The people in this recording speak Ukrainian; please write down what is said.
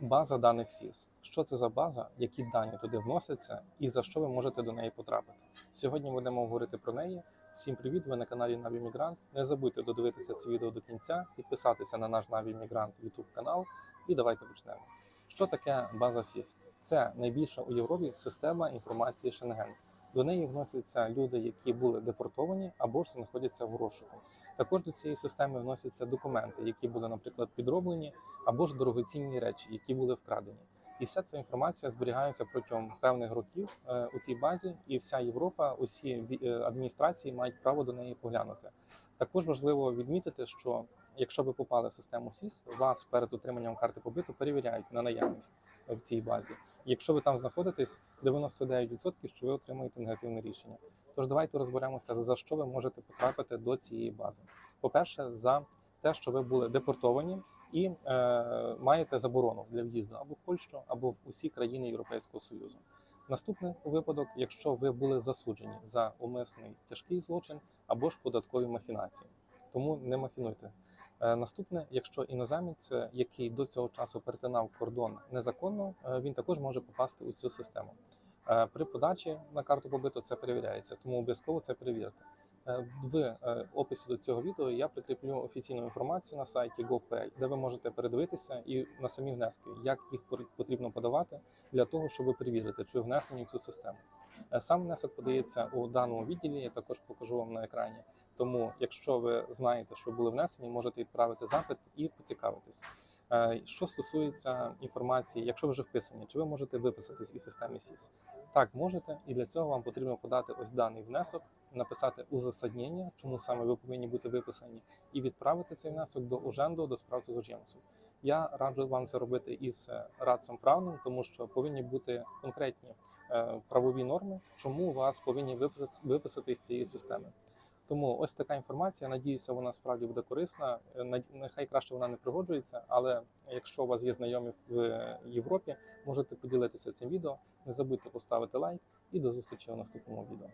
База даних СІС. Що це за база, які дані туди вносяться і за що ви можете до неї потрапити? Сьогодні будемо говорити про неї. Всім привіт! Ви на каналі Наві Мігрант. Не забудьте додивитися це відео до кінця, підписатися на наш Наві Мігрант YouTube канал. І давайте почнемо. Що таке база СІС? Це найбільша у Європі система інформації Шенген. До неї вносяться люди, які були депортовані або ж знаходяться в розшуку. Також до цієї системи вносяться документи, які були, наприклад, підроблені, або ж дорогоцінні речі, які були вкрадені. І вся ця інформація зберігається протягом певних років е, у цій базі, і вся Європа, усі е, адміністрації мають право до неї поглянути. Також важливо відмітити, що якщо ви попали в систему СІС, вас перед отриманням карти побиту перевіряють на наявність в цій базі. Якщо ви там знаходитесь, 99% що ви отримаєте негативне рішення. Тож давайте розберемося за що ви можете потрапити до цієї бази. По-перше, за те, що ви були депортовані і е, маєте заборону для в'їзду або в Польщу, або в усі країни Європейського Союзу. Наступний випадок, якщо ви були засуджені за умисний тяжкий злочин або ж податкові махінації, тому не махінуйте. Е, Наступне, якщо іноземець, е, який до цього часу перетинав кордон незаконно, е, він також може попасти у цю систему. При подачі на карту побиту це перевіряється, тому обов'язково це перевірте. Е, В е, описі до цього відео я прикріплю офіційну інформацію на сайті GovPay, де ви можете передивитися і на самі внески, як їх потрібно подавати для того, щоб перевірити, чи внесені в цю систему. Е, Сам внесок подається у даному відділі. Я також покажу вам на екрані. Тому, якщо ви знаєте, що були внесені, можете відправити запит і поцікавитись. Е, Що стосується інформації, якщо вже вписані, чи ви можете виписатись із системи СІС? Так, можете, і для цього вам потрібно подати ось даний внесок, написати узасаднення, чому саме ви повинні бути виписані, і відправити цей внесок до уженду, до справ цудземців. Я раджу вам це робити із е, радцем правним, тому що повинні бути конкретні е, правові норми, чому вас повинні виписати з цієї системи. Тому ось така інформація. Надіюся, вона справді буде корисна. Е, Нехай краще вона не пригоджується, але якщо у вас є знайомі в Європі, можете поділитися цим відео. Не забудьте поставити лайк і до зустрічі у наступному відео.